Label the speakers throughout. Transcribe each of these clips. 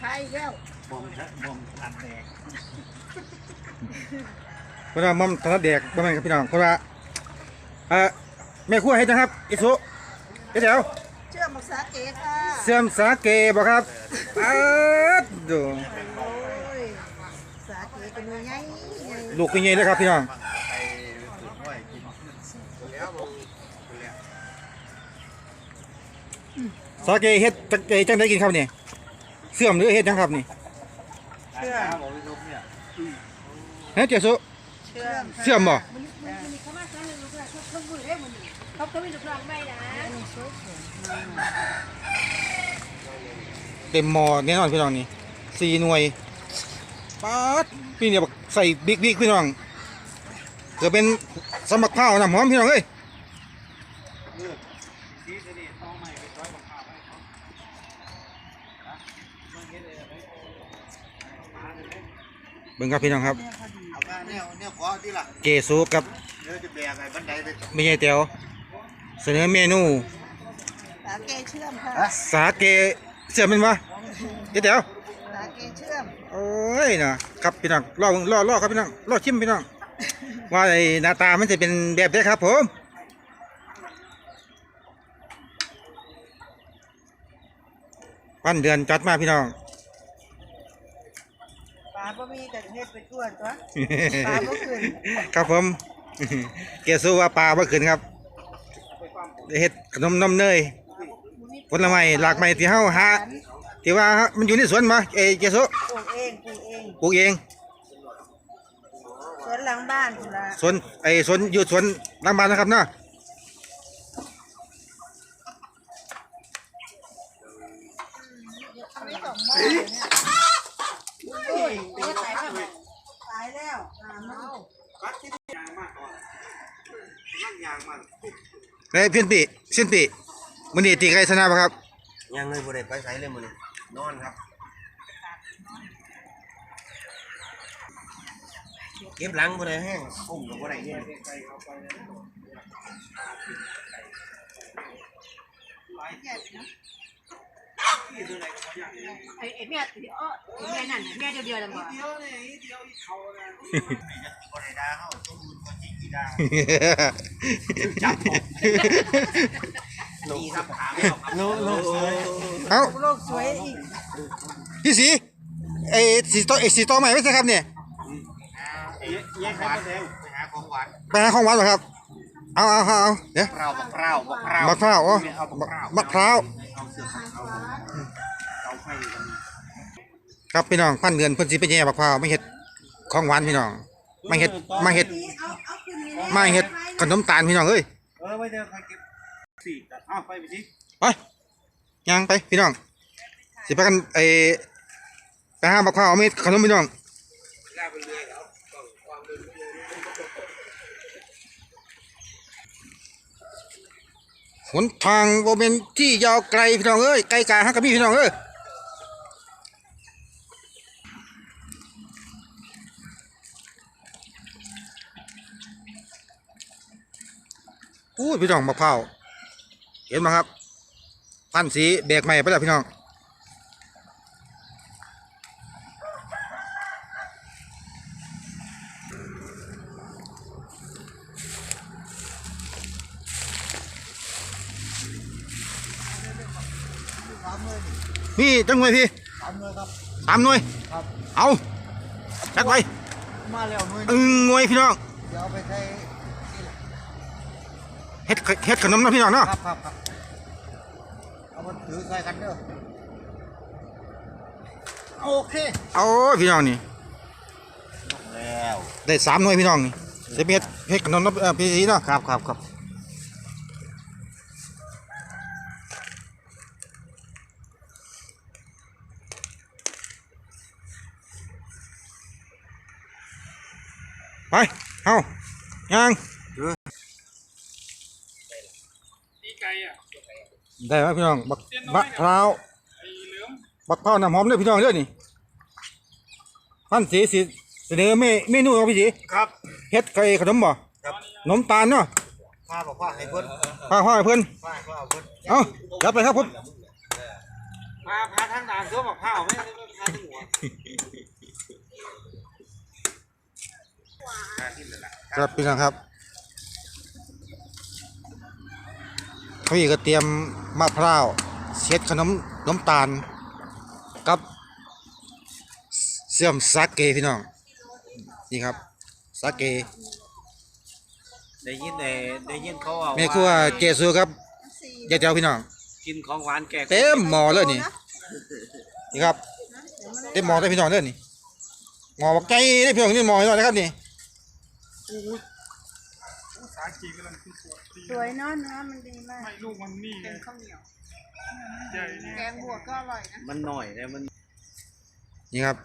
Speaker 1: ไทยแล้ว
Speaker 2: มอมมอมอันแดง
Speaker 3: เพราะว่ามัมถนัดแดกบ่แม่นครับพี่น้องเพราะว่าเอ่อแม่ครัวเฮ็ดจังครับอิสุเฮ็ดแถว
Speaker 1: เชื่อมักษาเกค่ะ
Speaker 3: เสื่อมสาเกบ่ครับอาดดู
Speaker 1: โอ้ยสาเกเป็นยังไง
Speaker 3: ลูกใหญ่ๆเลยครับพี่น้อง
Speaker 2: ไอ้สุดห้อยกินแล้วบ่แล้ว
Speaker 3: สาเกเฮ็ดจังจังได๋กินครับนี่ เสื่อมหรือเฮ็ดจังครับนี่
Speaker 2: เชื่อบอกพี่ทุกเนี่ย
Speaker 3: เฮ้ยเจ้าสุ
Speaker 1: เชื่อม
Speaker 3: เสื่อมบ่
Speaker 4: มันมันมันมีเขามาซ้อนลูกหลานเขาเขามือได้มันเขาเขามีลูกหลานไม่นะ
Speaker 3: เต็มหม้อแน่นอนพี่น้องนี่สี่หน่วยป๊าดพี่เนี่ยบักใส่บิ๊กๆพี่น้องเกือบเป็นสมักข้าวน้ำหอมพี่น้องเอ้ย
Speaker 2: ที่นี่ต้องใหม่ไปร้อยบังคับให้เขา
Speaker 3: เบิ่งครับพี่น้องครับ
Speaker 2: เอามาเนี่ยเนี่ยขอที่ละ
Speaker 3: เกสุกับ
Speaker 2: เดี๋ยวจะแบกไอ้บันไดไป
Speaker 3: ไม่ใช่เตียวเสนอเมนู
Speaker 1: สาเกเชื่อมค่ะ
Speaker 3: สาเกเสื่อมเป็นวะเจ๊เตียว
Speaker 1: สาเกเชื่อม
Speaker 3: โอ้ยนะครับพี่น้องรอเบิ่งรอรอครับพี่น้องรอชิมพี่น้อง ว่าไอ้หน้าตามันจะเป็นแบบไหนครับผมปั้นเดือนจัดมาพี่น้อง
Speaker 1: ปลา บ่มีแต่เฮ็ดไปทั่วตัวปลาบ่ขึ้น
Speaker 3: ครับผม เกสู้ว่าปลาบ่ขึ้นครับเฮ็ดขนมนมเนยผลไม้หลากไม้ที่เฮาหาที่ว่ามันอยู่ในสวนมาเอยเกสู้
Speaker 1: ปลูกเองปลูกเอง
Speaker 3: ปลูกเอง
Speaker 1: สวนหลังบ้านพุ่นละ
Speaker 3: สวนไอ้สวนอยู่สวนหลังบ้านนะครับเนาะ
Speaker 1: อันนี้สองหม้อเนี่ยโอ้ยตายแล้วตายแล้วตามเมา
Speaker 2: กัดที่ยางมากก่อนนั่งยางมาก
Speaker 3: ไอ้เพี้ยนปีเส้นปีมื้อนี้ตีไก่ชนะบ่ครับ
Speaker 2: ยังเลยบ่ได้ไปใส่เลยมื้อนี้นอนครับ เก็บหลังบ่ได้แห้งอุ้มก็บ่ได้เนี่ย
Speaker 4: ไอ้ไอ้แม่เออแม่นั่นแม่เดียวเดียวลยมั้ง
Speaker 2: เดียวนี่เดียวอีเขานะบ่ได้ด่าเฮาสมบูรณ์ก็จริงอีด่าจับผมนี่ครับถามโลโลสวย
Speaker 3: เอ้า
Speaker 1: โลกสวยอีก
Speaker 3: พี่สีไอ้สีโตไอ้สีโตใหม่ไว้สิครับเนี่ย
Speaker 2: แยกหวานไปหาของหวาน
Speaker 3: ไปหาของหวานเหรอครับเอาเอาเอาเอาเดี๋ยว
Speaker 2: เปล่าบักเปล่าบักเปล่ามะ
Speaker 3: พร้าวอ๋อ
Speaker 2: เอาบักเปล่ามะ
Speaker 3: พร้าว
Speaker 2: เอาเสือกเอาเอาไฟกัน
Speaker 3: ครับพี่น้องพันเดือนเพิ่นสิไปแย่บักพร้าวไม่เฮ็ดของหวานพี่น้องไม่เฮ็ดไม่เฮ็ดไม่เฮ็ดขนมตาลพี่น้องเอ้ย
Speaker 2: เออไว้เดี๋ยวใครเก็บสี่เอาไปไปสิ
Speaker 3: ไปย่างไปพี่น้องสิไปกันไอ้ไปหาบักพร้าวเอามีขนมพี่น้องหนทางโบเป็นที่ยาวไกลพี่น้องเอ้ยไกลกาฮักกะมีพี่น้องเอ้ย อู้ยพี่น้องมะพร้าวเห็นไหมครับ พันสีแบกใหม่ไปแล้วพี่น้องนี่จังหน่วยพี่
Speaker 2: สามเลยครับ
Speaker 3: สามหน่วย
Speaker 2: ครับ
Speaker 3: เอาจัดไป
Speaker 2: มาแล้วหน่วย
Speaker 3: อึงหน่วยพี่น้อง
Speaker 2: เดี๋ยวเอาไปใช้
Speaker 3: เฮ็ดเฮ็ดขนมนะพี่น้องเนาะ
Speaker 2: ครับครับครับเอามาถือใส่กันเด้อโอเค
Speaker 3: เอาพี่น้องนี่
Speaker 2: แล้ว
Speaker 3: ได้สามหน่วยพี่น้องนี่เดี๋ยวไปเฮ็ดเฮ็ดขนมนะเอ่อพี่สีเนาะ
Speaker 2: ครับครับครับ
Speaker 3: ไปเอาย่าง
Speaker 5: ตี ไก่อะ
Speaker 3: ได้ไหมพี่น้องบัก
Speaker 5: เส้นน้อย
Speaker 3: บักพร้าว
Speaker 5: ไอ้เหลือม
Speaker 3: บักพร้าวน้ำหอมเลยพี่น้องเด้อนี่พันสีสิเสนอเมเมนูของพี่สี
Speaker 2: ครับ
Speaker 3: เฮ็ดไก่ขนมบ่
Speaker 2: ครับ
Speaker 3: ขนมตาลเนาะ
Speaker 2: พาบอกว่าให้เพิ่น
Speaker 3: พาพ่อให้เพิ่น
Speaker 2: พาให้เพิ่นเอาเพิ่น
Speaker 3: เอาจัดไปครับผม
Speaker 2: พาพาทางด่านตัวบอกข้าวไม่ไม่พาทางหัว
Speaker 3: ครับพี่น้องครับ พี่ก็เตรียมมะพร้าวเช็ดขนมน้ำตาล กับเสื่อมสาเกพี่น้อง นี่ครับสาเก
Speaker 2: ได้ยินได้ได้ยินเขาเอา
Speaker 3: แม่ครัวเจสูครับยายเจ้าพี่น้อง
Speaker 2: กินของหวานแก่
Speaker 3: เต็มหม้อเลยนี่ นี่ครับ เต็มหม้อเลยพี่น้องเลยนี่หม้อบักไก่ได้พี่น้องนี่หม้อให้หน่อยนะครับนี่
Speaker 5: สาจีกำลังขึ้นตัวดี
Speaker 1: สวยเนาะเนื้อมันดีมาก
Speaker 5: ไม่ลูกมันนี่
Speaker 1: เป็นข้าวเหนียว
Speaker 5: ใหญ่นี่
Speaker 1: แกงบวกก็อร่อยนะ
Speaker 2: มันหน่อยแต่มัน
Speaker 3: นี่ครับ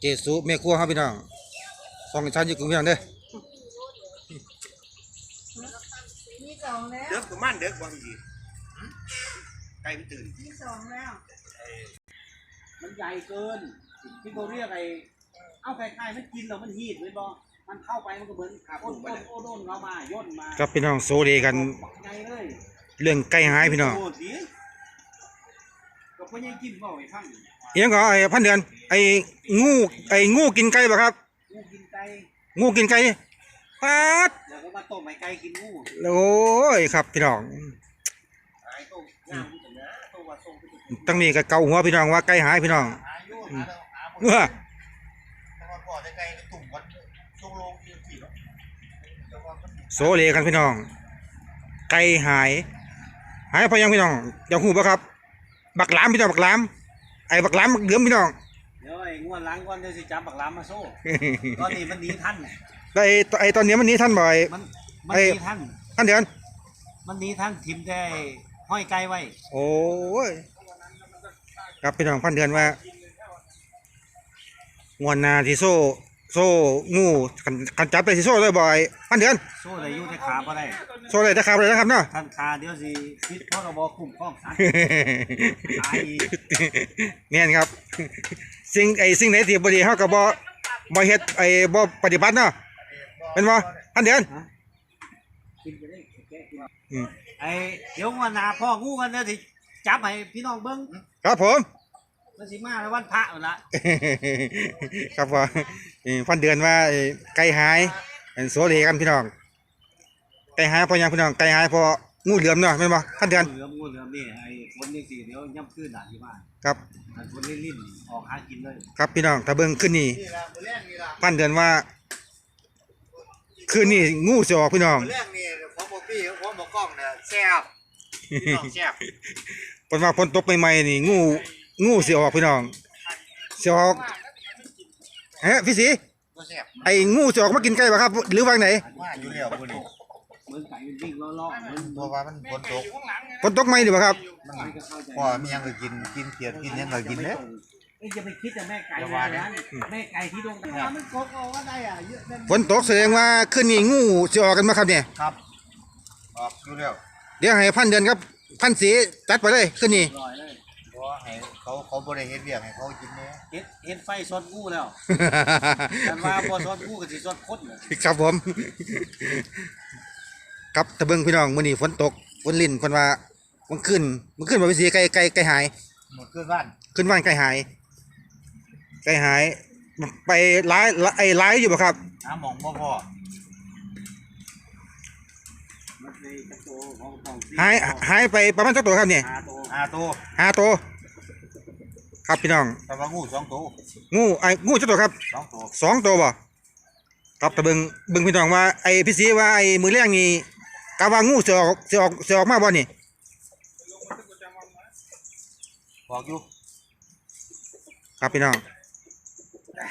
Speaker 3: เจสูแม่ครัวครับพี่น้องสองชั้นอยู่กรุงพี่น้องเด้อ
Speaker 1: มีสองแล้ว
Speaker 2: เด็กประมาณเด็กบางทีไก่ไม่ตื่น
Speaker 1: มีสองแล้ว
Speaker 2: มันใหญ่เกิน ที่เขาเรียกไอ้เอาไข่ไข่มันกินแล้วมันหีดเลยบอ มันเข้าไปมันก็เหมือนอ้นอ้นโอ้โดนเข้ามาย่นมา
Speaker 3: ครับพี่น้องโซเลกัน
Speaker 2: ปักใหญ่เลย
Speaker 3: เรื่องไก่หายพี่น้อง
Speaker 2: โสิก็พ่อยังกินเปล่าไอ้พัง
Speaker 3: เอียงก็ไอ้พันเดือน ไอ้งูไอ้งูกินไก่ป่ะครับ
Speaker 2: งูกินไก่
Speaker 3: งูกินไก่ปัด
Speaker 2: แล้วก็มาต้มไอ้ไก่กินงู
Speaker 3: โอ้ยครับพี่น้อง
Speaker 2: ไอ้ต้มย่างมันจะนะต้มว่าต้มไปถึง
Speaker 3: ตั้งนี้ก็เกาหัวพี่น้องว่าไก่หายพี่น้อง
Speaker 2: อายุหาแล้วหาหมด
Speaker 3: เมื่อ โซเลกันพี่น้อง ไก่หาย หายเพราะยังพี่น้องอย่าหูป่ะครับ บักหลามพี่น้องบักหลามไอ้บักหลามบักเหลือมพี่น้อง
Speaker 2: เดี๋ยวไอ้งวดหล้างก่อนเดี๋ยวสิจับบักหล้ำมาโซ่ตอนนี้มันหนีทัน
Speaker 3: ไอ้ไอ้ตอนนี้มันหนี้ท่านบ่อย
Speaker 2: มันมัน
Speaker 3: ไอ้
Speaker 2: หนีทัน
Speaker 3: ท่านเดือน
Speaker 2: มันหนีทันทิมได้ห้อยไก่ไว้
Speaker 3: โอ้ยครับพี่น้องพันเดือนว่างวนหนาที่โซ่ โซ่งูกันกันจับไปที่โซ่เลยบ่อยพันเดือน
Speaker 2: โซ่เลยอยู่ในขาบ่ได้
Speaker 3: โซ่เลยนะครับเลยนะครับเนาะ
Speaker 2: ทันคาเดี๋ยวสิพิษพรบคุ้มครองสัตว์ ตายอีก
Speaker 3: เนี่ยครับ สิ่งไอ้สิ่งไหนที่บดีเฮาก็บ่บ่เฮ็ดไอ้บ่ปฏิบัติเนาะเป็นบ่พันเดือน
Speaker 2: กินไปได้แกะกิน
Speaker 3: อืม
Speaker 2: ไอ้เดี๋ยววันหนาพ่องูกันเดี๋ยวสิจับให้พี่น้องเบิ้ง
Speaker 3: ครับผม
Speaker 2: มันสิมาแล้ววันพระนั่นละ
Speaker 3: ครับว่าเอ่อพันเดือนว่าไอ้ไก่หายเป็นโซเลกันพี่น้องไก่หายเพราะหยังพี่น้องไก่หายเพราะงูเหลือมเนาะแม่นบ่พันเดือน
Speaker 2: งูเหลือมงูเหลือมนี่ไอ้คนนี่สิเดี๋ยวย่ำขึ้นด่านที่บ้าน
Speaker 3: ครับ
Speaker 2: ไอ้คนลิ้นลิ้นออกหากินเลย
Speaker 3: ครับพี่น้องถ้าเบิ่งขึ้นนี่
Speaker 2: นี่ละมือแรกนี่ละ
Speaker 3: พันเดือนว่าคืนนี้งูสิออกพี่น้อง
Speaker 2: มือแรกนี่ของบอกพี่ของบอกกล้องเนี่ยแซ่บพี่น้องแซ่บ
Speaker 3: เพิ่นว่าฝนตกใหม่ๆนี่งู งูสิออกพี่น้องสิออกเฮ้พี่สี
Speaker 2: ก็แซ่บ
Speaker 3: ไอ้งูสิออกมากินไก่บ่ครับ หรือว่าไหน
Speaker 2: ว่าอยู่แล้วบุรีเหมือนไก่มันวิ่งล้อๆมัน
Speaker 6: เพราะว่ามันฝนตก
Speaker 3: ฝนตกใหม่ดีบ่ครับ
Speaker 2: มันก็เข้าใจ
Speaker 6: พ่อมีหยังก็กินกินเขียดกินหยังก็กินเด้อ
Speaker 2: เอ้ยอย่าไปคิดแต่แม่ไก่
Speaker 6: อย่า
Speaker 2: นะ
Speaker 6: ว่านะ
Speaker 2: แม่ไก่ที่ดงน้ำมันกกเอาว่าได้อะเยอะนั่น
Speaker 3: ฝนตกแสดงว่าคืนนี้งูสิออกกันบ่ครับเนี่ย
Speaker 6: ครับออกอยู่แล้ว
Speaker 3: เดี๋ยวให้พันเดือนครับ พันสีจัดไปเลยคืนนี้
Speaker 2: ลอยเลย
Speaker 6: เพราะว่าให้ เขาเขาบ่ได้เฮ็ดเวียกให้เขากินเนี่ย
Speaker 2: เห็นเห็นไฟซดงูแล้วแต่ว่าพอซดงูก็สิซดคดเลย
Speaker 3: ครับผม ครับตะเบิงพี่น้องมื้อนี้ฝนตกฝนลิ่นเพิ่นว่ามันขึ้นมันขึ้นบ่พี่สีไก่ไก่ไก่หาย
Speaker 6: หมดขึ้นบ้าน
Speaker 3: ขึ้นบ้านไก่หาย ไก่หาย ไปร้ายไอ้ร้ายอยู่บ่ครับ
Speaker 6: หาหมองบ่พอ
Speaker 2: มันในกระโตของของ
Speaker 3: หายหายไปประมาณสักตัวครับเนี่ย
Speaker 2: หาโต
Speaker 6: หาตัว
Speaker 3: ห้าตัว ครับพี่น้อง
Speaker 6: แต่ว่างูสองตัว
Speaker 3: งูไอ้งูจักตัวครับ
Speaker 6: สองตัว
Speaker 3: สองตัวบ่ครับตะเบิงเบิ่งพี่น้องว่าไอ้พี่สีว่าไอ้มือแรงนี่กะว่างูสิออกสิออกสิออกมาบ่นี่
Speaker 6: บอกอยู่
Speaker 3: ครับพี่น้อง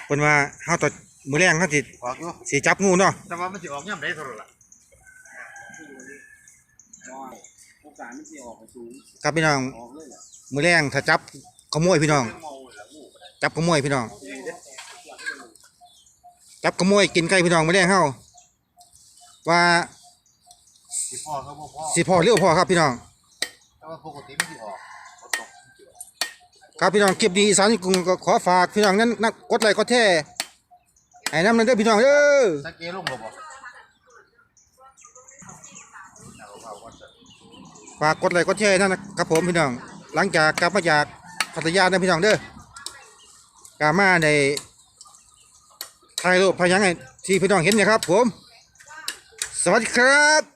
Speaker 3: เพิ่นว่าเฮาตอมือแรงเฮาสิ
Speaker 6: บอกอยู่
Speaker 3: สิจับงูเนาะ
Speaker 6: แต่ว่ามันสิออกย่ำได้เท่าไหร่ล่ะ
Speaker 2: โอกาสมันสิออกไปสูง
Speaker 3: ครับพี่น้อง
Speaker 2: ออกเลยแหละ
Speaker 3: มือแรงถ้าจับ ขโมยพี่น้องจับขโมยพี่น้องจับขโมยกินไก่พี่น้องมือแรงเฮาว่า
Speaker 6: สิพ่อเขาบ่พ่อ
Speaker 3: สิพอเร็วพอครับพี่น้อง
Speaker 6: แต่ว่าปกติมันสิออกฝนตกมันสิออก
Speaker 3: ครับพี่น้องคลิปนี้สานกรุงขอฝากพี่น้องนั้นนักกดไลค์กดแชร์ให้น้ำนั้นเด้อพี่น้องเด้อ
Speaker 6: สักเกลงบ่
Speaker 3: ฝากกดไลค์กดแชร์นั่นนะครับผมพี่น้อง หลังจากกลับมาจาก พัทยาเด้อพี่น้องเด้อกามาในไทยโลกพายังไงที่พี่น้องเห็นนะครับผม สวัสดีครับ